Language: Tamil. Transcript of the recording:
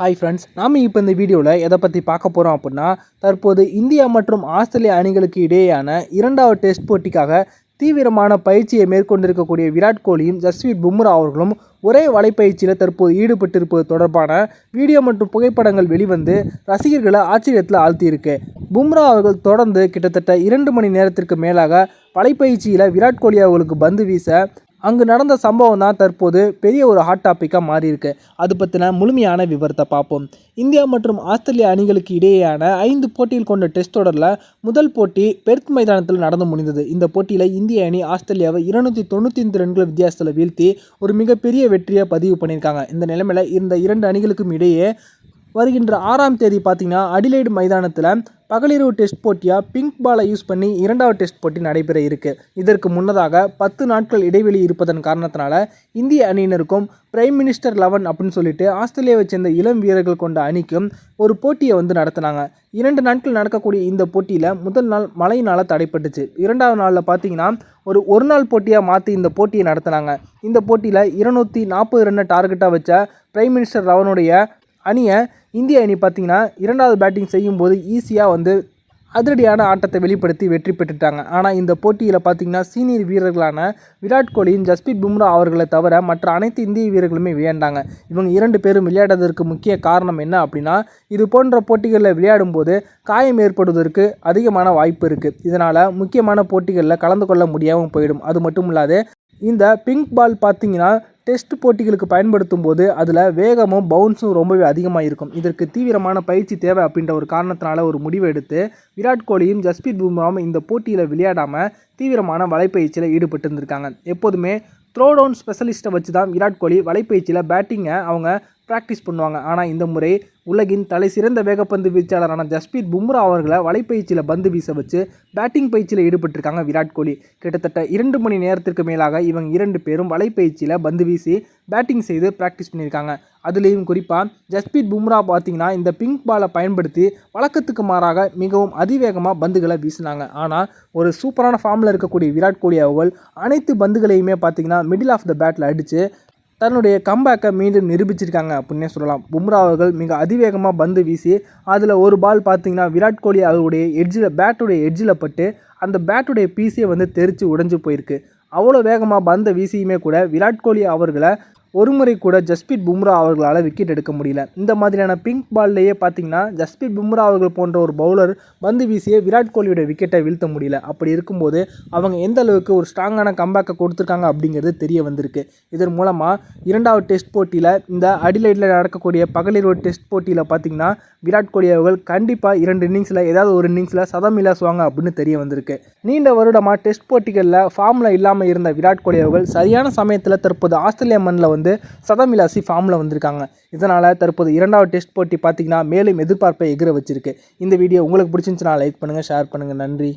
ஹாய் ஃப்ரெண்ட்ஸ் நாம் இப்போ இந்த வீடியோவில் எதை பற்றி பார்க்க போகிறோம் அப்படின்னா தற்போது இந்தியா மற்றும் ஆஸ்திரேலியா அணிகளுக்கு இடையேயான இரண்டாவது டெஸ்ட் போட்டிக்காக தீவிரமான பயிற்சியை மேற்கொண்டிருக்கக்கூடிய விராட் கோலியும் ஜஸ்வீத் பும்ரா அவர்களும் ஒரே வலைப்பயிற்சியில் தற்போது ஈடுபட்டிருப்பது தொடர்பான வீடியோ மற்றும் புகைப்படங்கள் வெளிவந்து ரசிகர்களை ஆச்சரியத்தில் ஆழ்த்தியிருக்கு. பும்ரா அவர்கள் தொடர்ந்து கிட்டத்தட்ட இரண்டு மணி நேரத்திற்கு மேலாக வலைப்பயிற்சியில் விராட் கோலி அவர்களுக்கு பந்து வீச அங்கு நடந்த சம்பவம் தான் தற்போது பெரிய ஒரு ஹாட் டாப்பிக்காக மாறியிருக்கு. அது பற்றின முழுமையான விவரத்தை பார்ப்போம். இந்தியா மற்றும் ஆஸ்திரேலிய அணிகளுக்கு இடையேயான ஐந்து போட்டியில் கொண்ட டெஸ்ட் தொடரில் முதல் போட்டி பெர்த் மைதானத்தில் நடந்து முடிந்தது. இந்த போட்டியில் இந்திய அணி ஆஸ்திரேலியாவை இருநூற்றி தொண்ணூற்றி ஐந்து ரன்கள் வித்தியாசத்தில் வீழ்த்தி ஒரு மிகப்பெரிய வெற்றியை பதிவு பண்ணியிருக்காங்க. இந்த நிலைமையில் இந்த இரண்டு அணிகளுக்கும் இடையே வருகின்ற ஆறாம் தேதி பார்த்தீங்கன்னா அடிலைடு மைதானத்தில் பகலிரவு டெஸ்ட் போட்டியாக பிங்க் பாலை யூஸ் பண்ணி இரண்டாவது டெஸ்ட் போட்டி நடைபெற இருக்கு. இதற்கு முன்னதாக பத்து நாட்கள் இடைவெளி இருப்பதன் காரணத்தினால இந்திய அணியினருக்கும் பிரைம் மினிஸ்டர் லெவன் அப்படின்னு சொல்லிட்டு ஆஸ்திரேலியாவை சேர்ந்த இளம் வீரர்கள் கொண்ட அணிக்கும் ஒரு போட்டியை வந்து நடத்தினாங்க. இரண்டு நாட்கள் நடக்கக்கூடிய இந்த போட்டியில் முதல் நாள் மழையினால் தடைப்பட்டுச்சு. இரண்டாவது நாளில் பார்த்தீங்கன்னா ஒரு ஒரு நாள் போட்டியாக மாற்றி இந்த போட்டியை நடத்தினாங்க. இந்த போட்டியில் இருநூற்றி நாற்பது ரன்னை டார்கெட்டாக வச்ச பிரைம் மினிஸ்டர் லெவனுடைய அணியை இந்திய அணி பார்த்திங்கன்னா இரண்டாவது பேட்டிங் செய்யும்போது ஈஸியாக வந்து அதிரடியான ஆட்டத்தை வெளிப்படுத்தி வெற்றி பெற்றுட்டாங்க. ஆனால் இந்த போட்டியில் பார்த்திங்கன்னா சீனியர் வீரர்களான விராட் கோலியும் ஜஸ்பீத் பும்ரா அவர்களை தவிர மற்ற அனைத்து இந்திய வீரர்களுமே விளையாண்டாங்க. இவங்க இரண்டு பேரும் விளையாடுவதற்கு முக்கிய காரணம் என்ன அப்படின்னா இது போன்ற போட்டிகளில் விளையாடும் போது காயம் ஏற்படுவதற்கு அதிகமான வாய்ப்பு இருக்குது இதனால் முக்கியமான போட்டிகளில் கலந்து கொள்ள முடியாமல் போயிடும். அது மட்டும் இல்லாது இந்த பிங்க் பால் பார்த்தீங்கன்னா டெஸ்ட் போட்டிகளுக்கு பயன்படுத்தும் போது அதில் வேகமும் பவுன்ஸும் ரொம்பவே அதிகமாக இருக்கும். இதற்கு தீவிரமான பயிற்சி தேவை அப்படின்ற ஒரு காரணத்தினால ஒரு முடிவு எடுத்து விராட் கோலியும் ஜஸ்பீத் பும்ராவும் இந்த போட்டியில் விளையாடாமல் தீவிரமான வலைப்பயிற்சியில் ஈடுபட்டு இருந்திருக்காங்க எப்போதுமே த்ரோ டவுன் ஸ்பெஷலிஸ்ட்டை வச்சு தான் விராட் கோலி வலைப்பயிற்சியில் பேட்டிங்கை அவங்க ப்ராக்டிஸ் பண்ணுவாங்க. ஆனால் இந்த முறை உலகின் தலை சிறந்த வேகப்பந்து வீச்சாளரான ஜஸ்பீத் பும்ரா அவர்களை வலைப்பயிற்சியில் பந்து வீச வச்சு பேட்டிங் பயிற்சியில் ஈடுபட்டிருக்காங்க விராட் கோலி. கிட்டத்தட்ட இரண்டு மணி நேரத்திற்கு மேலாக இவங்க இரண்டு பேரும் வலைப்பயிற்சியில் பந்து வீசி பேட்டிங் செய்து ப்ராக்டிஸ் பண்ணியிருக்காங்க. அதுலேயும் குறிப்பாக ஜஸ்பீத் பும்ரா பார்த்தீங்கன்னா இந்த பிங்க் பாலை பயன்படுத்தி வழக்கத்துக்கு மாறாக மிகவும் அதிவேகமாக பந்துகளை வீசினாங்க. ஆனால் ஒரு சூப்பரான ஃபார்மில் இருக்கக்கூடிய விராட் கோலி அவர்கள் அனைத்து பந்துகளையுமே பார்த்தீங்கன்னா மிடில் ஆஃப் த பேட்டில் அடித்து தன்னுடைய கம்பேக்கை மீண்டும் நிரூபிச்சிருக்காங்க அப்படின்னே சொல்லலாம். பும்ரா அவர்கள் மிக அதிவேகமாக பந்து வீசி அதில் ஒரு பால் பார்த்தீங்கன்னா விராட் கோலி அவருடைய எட்ஜில் பேட்டுடைய எட்ஜில் பட்டு அந்த பேட்டுடைய பீஸே வந்து தெரித்து உடைஞ்சு போயிருக்கு. அவ்வளோ வேகமாக பந்தை வீசியுமே கூட விராட் கோலி அவர்களை ஒரு முறை கூட ஜஸ்பீத் பும்ரா அவர்களால் விக்கெட் எடுக்க முடியல. இந்த மாதிரியான பிங்க் பால்லையே பார்த்தீங்கன்னா ஜஸ்பீத் பும்ரா அவர்கள் போன்ற ஒரு பவுலர் பந்து வீசியே விராட் கோலியோட விக்கெட்டை வீழ்த்த முடியல. அப்படி இருக்கும்போது அவங்க எந்த அளவுக்கு ஒரு ஸ்ட்ராங்கான கம்பேக்கை கொடுத்துருக்காங்க அப்படிங்கிறது தெரிய வந்திருக்கு. இதன் மூலமாக இரண்டாவது டெஸ்ட் போட்டியில் இந்த அடிலைட்டில் நடக்கக்கூடிய பகலிரவு டெஸ்ட் போட்டியில் பார்த்தீங்கன்னா விராட் கோலி அவர்கள் கண்டிப்பாக இரண்டு இன்னிங்ஸில் ஏதாவது ஒரு இன்னிங்ஸில் சதம் இல்லாசுவாங்க அப்படின்னு தெரிய வந்திருக்கு. நீண்ட வருடமாக டெஸ்ட் போட்டிகளில் ஃபார்மில் இல்லாமல் இருந்த விராட் கோலி அவர்கள் சரியான சமயத்தில் தற்போது ஆஸ்திரேலிய மண்ணில் வந்து சதம் இலாசி ஃபார்மில் வந்திருக்காங்க. இதனால் தற்போது இரண்டாவது டெஸ்ட் போட்டி பார்த்திங்கன்னா மேலும் எதிர்பார்ப்பை எகிர வச்சிருக்கு. இந்த வீடியோ உங்களுக்கு பிடிச்சிருந்துச்சுன்னா லைக் பண்ணுங்கள் ஷேர் பண்ணுங்கள் நன்றி.